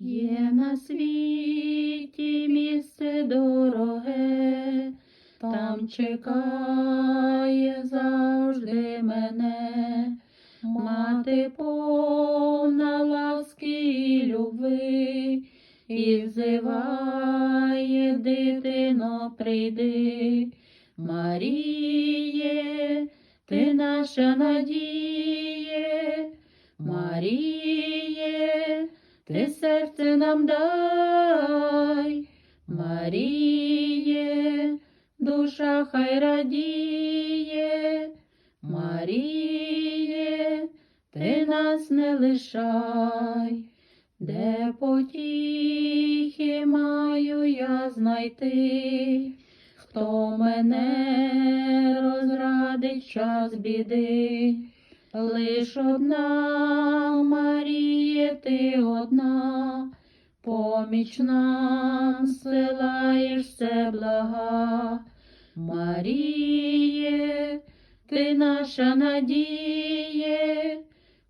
Є на світі місце дороге, там чекає завжди мене, мати повна ласки і люби, і взиває дитино, прийди, Маріє, ти наша надіє, Маріє, ти серце нам дай, Маріє, душа хай радіє, Маріє, ти нас не лишай, де потіхи маю я знайти, хто мене розрадить час біди. Лиш одна, Маріє, ти одна, поміч нам силаєш все блага. Маріє, ти наша надіє,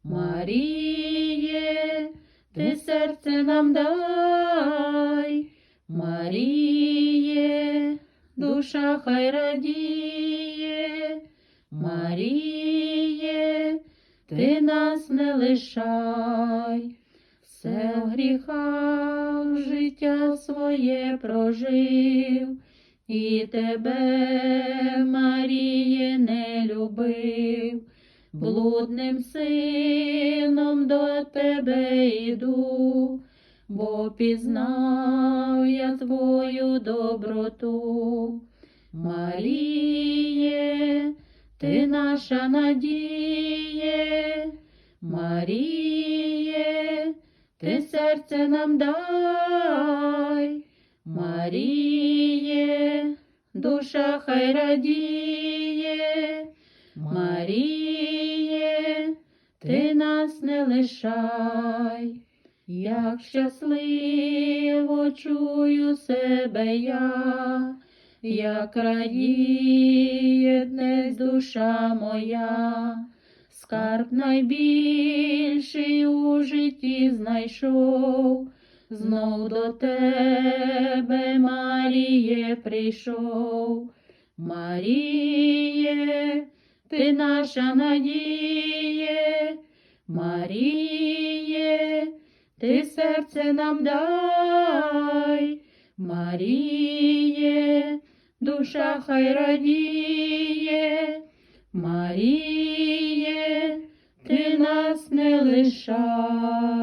Маріє, ти серце нам дай, Маріє, душа хай радіє, Маріє, ти нас не лишай, все в гріхах життя своє прожив, і тебе, Маріє, не любив, блудним сином до тебе йду, бо пізнав я твою доброту. Маріє, ти наша надіє, Маріє, ти серце нам дай, Маріє, душа хай радіє, Маріє, ти нас не лишай, як щасливо чую себе я. Як радіє днесь душа моя, скарб найбільший у житті знайшов, знов до тебе, Маріє, прийшов. Маріє, ти наша надіє, Маріє, ти серце нам дай, Маріє, душа хай радіє, Маріє, ти нас не лишай.